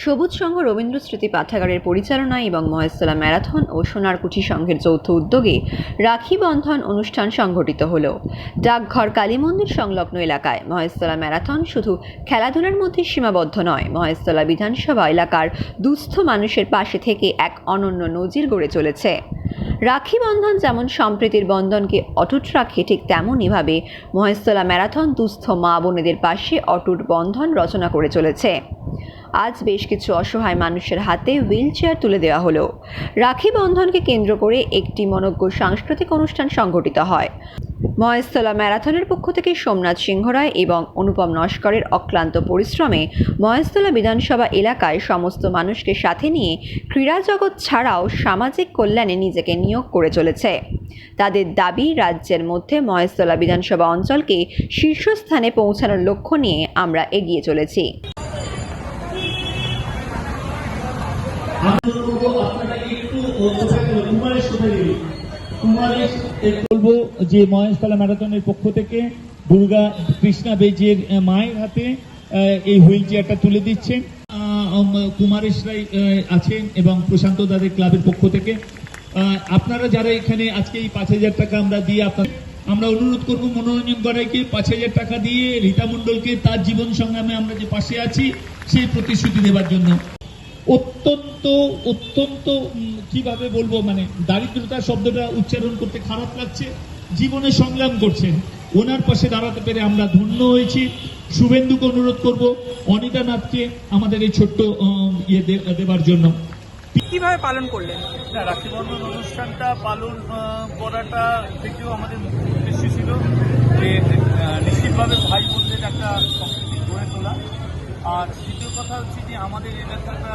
সবুজ সংঘ রবীন্দ্র স্মৃতি পাঠাগারের পরিচালনায় এবং মহেশতলা ম্যারাথন ও সোনারকুঠি সংঘের যৌথ উদ্যোগে রাখি বন্ধন অনুষ্ঠান সংঘটিত হল। ডাকঘর কালী মন্দির সংলগ্ন এলাকায় মহেশতলা ম্যারাথন শুধু খেলাধুলার মধ্যে সীমাবদ্ধ নয়, মহেশতলা বিধানসভা এলাকার দুস্থ মানুষের পাশে থেকে এক অনন্য নজির গড়ে চলেছে। রাখি বন্ধন যেমন সম্প্রীতির বন্ধনকে অটুট রাখে ঠিক তেমনইভাবে মহেশতলা ম্যারাথন দুস্থ মা বোনেদের পাশে অটুট বন্ধন রচনা করে চলেছে। আজ বেশ কিছু অসহায় মানুষের হাতে হুইল চেয়ার তুলে দেওয়া হলো। রাখি বন্ধনকে কেন্দ্র করে একটি মনজ্ঞ সাংস্কৃতিক অনুষ্ঠান সংঘটিত হয়। মহেশতলা ম্যারাথনের পক্ষ থেকে সোমনাথ সিংহ রায় এবং অনুপম নস্করের অক্লান্ত পরিশ্রমে মহেশতলা বিধানসভা এলাকায় সমস্ত মানুষকে সাথে নিয়ে ক্রীড়া জগৎ ছাড়াও সামাজিক কল্যাণে নিজেকে নিয়োগ করে চলেছে। তাদের দাবি, রাজ্যের মধ্যে মহেশতলা বিধানসভা অঞ্চলকে শীর্ষস্থানে পৌঁছানোর লক্ষ্য নিয়ে আমরা এগিয়ে চলেছি। আমি বলব আপনারা একটু যে মহেশতলা ম্যারাথনের পক্ষ থেকে দুর্গা কৃষ্ণা বেজের মায়ের হাতে এই হুইল চেয়ারটা তুলে দিচ্ছেন কুমারেশ রায় আছেন এবং প্রশান্ত দাদের ক্লাবের পক্ষ থেকে আপনারা যারা এখানে আজকে এই পাঁচ হাজার টাকা আমরা দিয়ে আপনার আমরা অনুরোধ করব মনোরঞ্জন গড়াইকে পাঁচ হাজার টাকা দিয়ে রীতা মণ্ডলকে তার জীবন সংগ্রামে আমরা যে পাশে আছি সেই প্রতিশ্রুতি দেওয়ার জন্য অত্যন্ত অত্যন্ত কীভাবে বলব মানে দারিদ্রতা শব্দটা উচ্চারণ করতে খারাপ লাগছে জীবনে সংগ্রাম করছেন ওনার পাশে দাঁড়াতে পেরে আমরা ধন্য হয়েছি। শুভেন্দুকে অনুরোধ করব অনিতা নাথকে আমাদের এই ছোট্ট ইয়ে দে- দেবার জন্য। কীভাবে পালন করলেন? না রাখি বন্ধন অনুষ্ঠানটা পালন করাটা থেকেও আমাদের মুখ্য উদ্দেশ্য ছিল যে নিশ্চিতভাবে ভাই বোনদের একটা সংস্কৃতি গড়ে তোলা। আর কথা হচ্ছে যে আমাদের এলাকাটা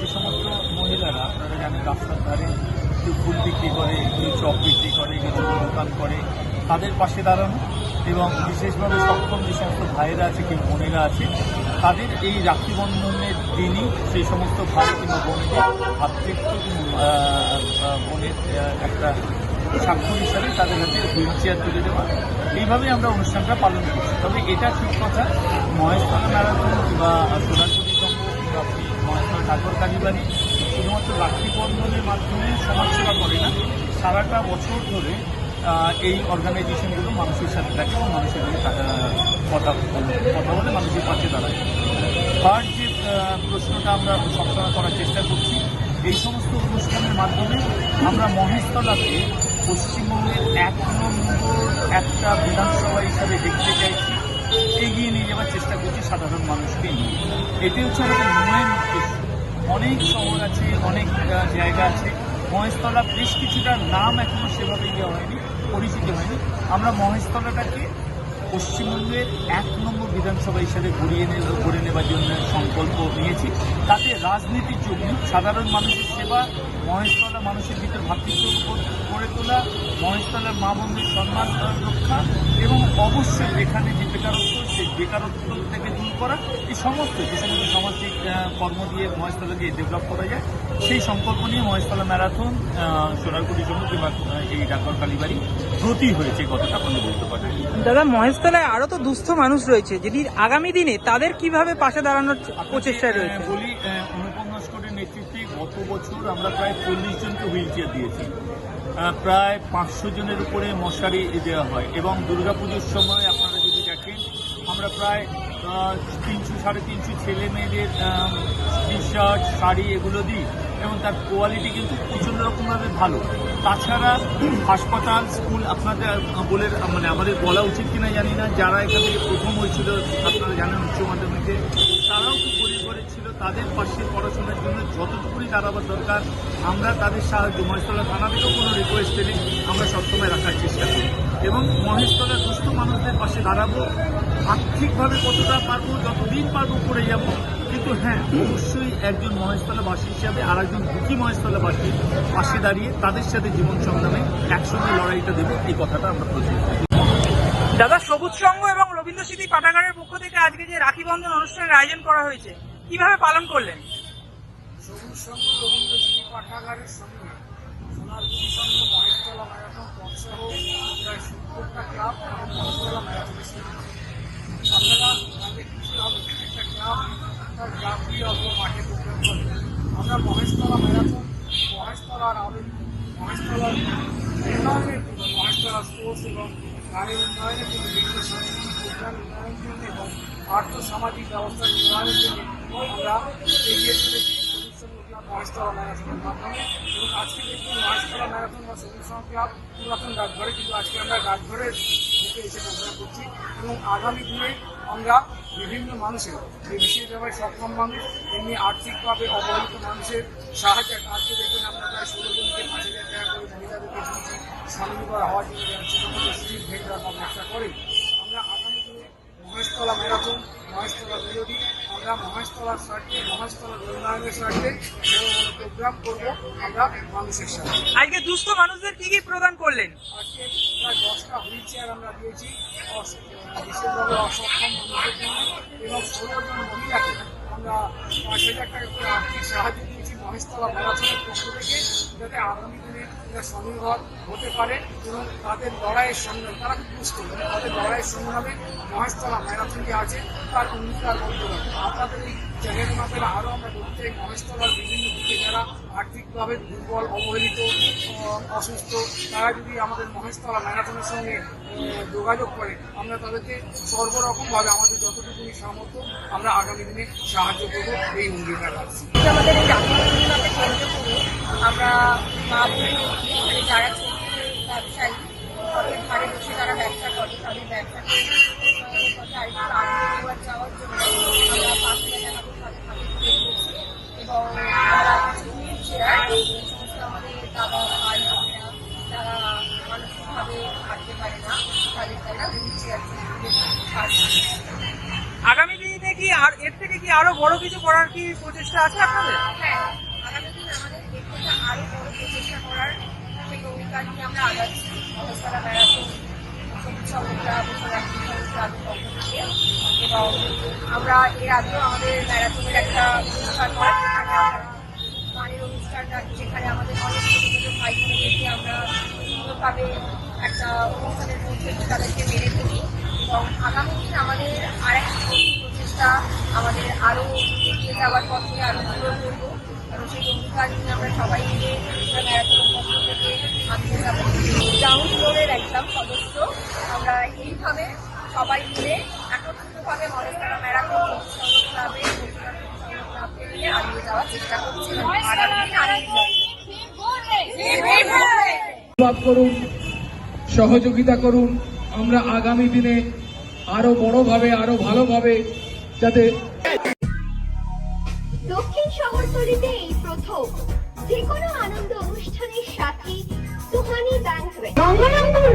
যে সমস্ত মহিলারা, আপনারা জানেন রাস্তার ধারে কেউ ফুল বিক্রি করে কেউ চপ বিক্রি করে কেউ দোকান করে, তাদের পাশে দাঁড়ানো এবং বিশেষভাবে সক্ষম যে সমস্ত ভাইয়েরা আছে কেউ বোনেরা আছে, তাদের এই রাখি দিনই সেই সমস্ত ভাই কিংবা বোনেদের ভাতৃত্ব বোনের একটা স্বাক্ষর হিসাবে তাদের হাতে হুইল চেয়ার তুলে দেওয়া। এইভাবেই আমরা অনুষ্ঠানটা পালন করছি। তবে এটা ঠিক কথা, মহেশতলা ম্যারাথন বা সোনারপুরি সংঘ কিংবা মহেশতলা ঠাকুর কালীবাড়ি শুধুমাত্র রাখি বন্ধনের মাধ্যমে সমাজসেবা করে না, সারাটা বছর ধরে এই অর্গানাইজেশনগুলো মানুষের সাথে থাকে এবং মানুষের কথা কথা বলে মানুষের পাশে দাঁড়ায়। থার্ড যে প্রশ্নটা আমরা সবসময় করার চেষ্টা করছি, এই সমস্ত অনুষ্ঠানের মাধ্যমে আমরা মহেশতলাকে পশ্চিমবঙ্গের এক নম্বর একটা বিধানসভা হিসাবে দেখতে চাইছি। এগিয়ে নিয়ে যাওয়ার চেষ্টা করছি সাধারণ মানুষকে নিয়ে। এটি হচ্ছে আমাদের উন্নয়ন উদ্দেশ্য। অনেক শহর আছে, অনেক জায়গা আছে। মহেশতলা বেশ কিছুটা নাম এখনও সেভাবে ইয়ে হয়নি, পরিচিত হয়নি। আমরা মহেশতলাটাকে পশ্চিমবঙ্গের এক নম্বর বিধানসভা হিসেবে ঘুরিয়ে গড়ে নেবার জন্য সংকল্প নিয়েছি। তাতে রাজনীতির জন্য সাধারণ মানুষের সেবা, মহেশতলা মানুষের ভিতর ভ্রাতৃত্ব গড়ে তোলা মহেশতলার মা বোনদের সম্মান রক্ষা এবং অবশ্যই এখানে যে বেকারত্ব সেই বেকারত্ব থেকে দূর করা এই সমস্ত যে সমস্ত সামাজিক কর্ম দিয়ে মহেশতলাকে ডেভেলপ করা যায় সেই সংকল্প নিয়ে মহেশতলা ম্যারাথন সোনারকুটি জন্য কিংবা এই ডাকঘর কালীবাড়ি ব্রতী হয়েছে এই কথাটা আপনি বলতে পারেন। দাদা মহেশতলায় আরও তো দুস্থ মানুষ রয়েছে যদি আগামী দিনে তাদের কীভাবে পাশে দাঁড়ানোর প্রচেষ্টায় রয়েছে? বলি অনুপম নস্করের নেতৃত্বে গত বছর আমরা প্রায় চল্লিশ জনকে হুইল চেয়ার দিয়েছি। প্রায় পাঁচশো জনের উপরে মশারি দেওয়া হয় এবং দুর্গাপুজোর সময় আপনারা যদি দেখেন, আমরা প্রায় তিনশো সাড়ে তিনশো ছেলে মেয়েদের টি শার্ট শাড়ি এগুলো দিই এবং তার কোয়ালিটি কিন্তু প্রচণ্ড রকমভাবে ভালো। তাছাড়া হাসপাতাল, স্কুল আপনাদের, বলে মানে আমাদের বলা উচিত কিনা জানি না। যারা এখান প্রথম হয়েছিল, আপনারা জানেন উচ্চ মাধ্যমিকে তাদের পাশে পড়াশোনার জন্য যতটুকুনি দাঁড়াবার দরকার, আমরা তাদের সাহায্য, মহেশতলা থানা থেকেও কোনো রিকোয়েস্ট এলে আমরা সবসময় রাখার চেষ্টা করি। এবং মহেশতলার দুস্থ মানুষদের পাশে দাঁড়াবো, আর্থিকভাবে কতটা পারব, যতদিন পারব করে যাব। কিন্তু হ্যাঁ অবশ্যই একজন মহেশতলাবাসী হিসাবে আর একজন দুঃখী মহেশতলাবাসীর পাশে দাঁড়িয়ে তাদের সাথে জীবন সংগ্রামে একসঙ্গে লড়াইটা দেবো, এই কথাটা আমরা প্রচুর দাদা, সবুজ সংঘ এবং রবীন্দ্র স্মৃতি পাঠাগারের পক্ষ থেকে আজকে যে রাখি বন্ধন অনুষ্ঠানের আয়োজন করা হয়েছে কীভাবে পালন করলেন সঙ্গে মহেশতলা ক্লাব এবং মহেশতলা আপনারা হবে একটা মাঠে আমরা মহেশতলা ম্যারাথন মহেশতলার মহেশতলার মহেশতলা স্পোর্টস এবং গাড়ির উন্নয়নের জন্য বিভিন্ন সাংস্কৃতিক উন্নয়নের জন্য এবং আর্থ সামাজিক ব্যবস্থার উন্নয়নের জন্য এগিয়ে চলেছি সবুজ সংঘ ক্লাব মাধ্যমে এবং আজকে দেখুন মহেশতলা ম্যারাথন বা সবুজ সংঘ কিন্তু আজকে আমরা ডাকঘরের বুকে এসে প্রোগ্রাম করছি এবং আগামী দিনে আমরা বিভিন্ন মানুষের বিশেষভাবে সক্ষম মানুষ এমনি আর্থিকভাবে অবহেলিত মানুষের সাহায্যে আজকে দেখবেন আমরা প্রায় ষোলো জনকে পাঁচ হাজার টাকা করে হওয়ার জন্য ব্যবসা করে মহেশতলা ম্যারাথন মহেশতলা বিরোধী আমরা মহেশতলার স্বার্থে মহেশতলার উন্নয়নের স্বার্থে প্রোগ্রাম করব আমরা মানুষের সাথে। আজকে দুস্থ মানুষদের কি কি প্রদান করলেন? আজকে প্রায় দশটা হুইল চেয়ার আমরা দিয়েছি। বিশেষভাবে অসক্ষম মানুষের জন্য এবং ষোলো জন মহিলাকে আমরা পাঁচ হাজার টাকা করে আর্থিক সাহায্য দিয়েছি মহেশতলা ম্যারাথনের পক্ষ থেকে যাতে আগামী দিনে স্বনির্ভর হতে পারে এবং তাদের লড়াইয়ের সংগ্রাম, তারা করবে তাদের লড়াইয়ের সংগ্রামে মহেশতলা ম্যারাথন যে আছে, তার অঙ্গীকার করতে হবে আপনাদের এই চ্যানেল মাপের আরও আমরা বলতে মহেশতলার বিভিন্ন দিকে যারা আর্থিকভাবে দুর্বল, অবহেলিত অসুস্থ, তারা যদি আমাদের মহেশতলা ম্যারাথনের সঙ্গে যোগাযোগ করে, আমরা তাদেরকে সর্বরকমভাবে আমাদের যতটুকুনি সামর্থ্য, আমরা আগামী দিনে সাহায্য করব এই অঙ্গীকার রাখছি। আমরা মা বোন যারা ছোট ব্যবসায়ী তাদের বসে যারা ব্যবসা করে তাদের ব্যবসাকে উন্নয়নের পথে আরেকটু আগে যাওয়ার জন্য আমরা পাঁচ হাজার টাকা করে তাদের হাতে তুলে দিয়েছি এবং হুইল চেয়ার এই সমস্ত আমাদের দাদা ভাই বোনেরা যারা মানসিকভাবে হাঁটতে পারে না তাদের তারা হুইল চেয়ার আগামী দিনে কি আর এর থেকে কি আরও বড় কিছু করার কি প্রচেষ্টা আছে আপনাদের? হ্যাঁ আগামী দিন আমাদের আরও সেই নিয়ে আমরা আগাচ্ছি। অবস্থারা থেকে। এবং আমরা এর আগেও আমাদের ম্যারাথনের একটা অনুষ্ঠান হয় যেখানে আমরা গানের অনুষ্ঠান রাখি যেখানে আমাদের অনেক ছোটো ছোটো ভাই বোনেদেরকে আমরা সুন্দরভাবে একটা অনুষ্ঠানের মধ্যে তাদেরকে মেরে ফেলি। এবং আগামী দিন আমাদের আর একটা প্রচেষ্টা আমাদের আরও এগিয়ে যাওয়ার পথে আরও দূর করব। এবং সেই অঙ্গীকার নিয়ে আমরা সবাই মিলে আমরা ম্যারাথনের পক্ষ থেকে আগিয়ে যাব গ্রাউন্ড ফ্লোরের সদস্য। আমরা এইভাবে সবাই মিলে একত্রিতভাবে মহেশতলা ম্যারাথন ক্লাবে যাওয়ার চেষ্টা করছি। করুন সহযোগিতা করুন। আমরা আগামী দিনে আরও বড়ভাবে আরও ভালোভাবে যাতে দক্ষিণ শহরতলিতে এই প্রথম যে কোনো আনন্দ অনুষ্ঠানের সাথে সুহানি ব্যাংকুয়েট গঙ্গারামপুর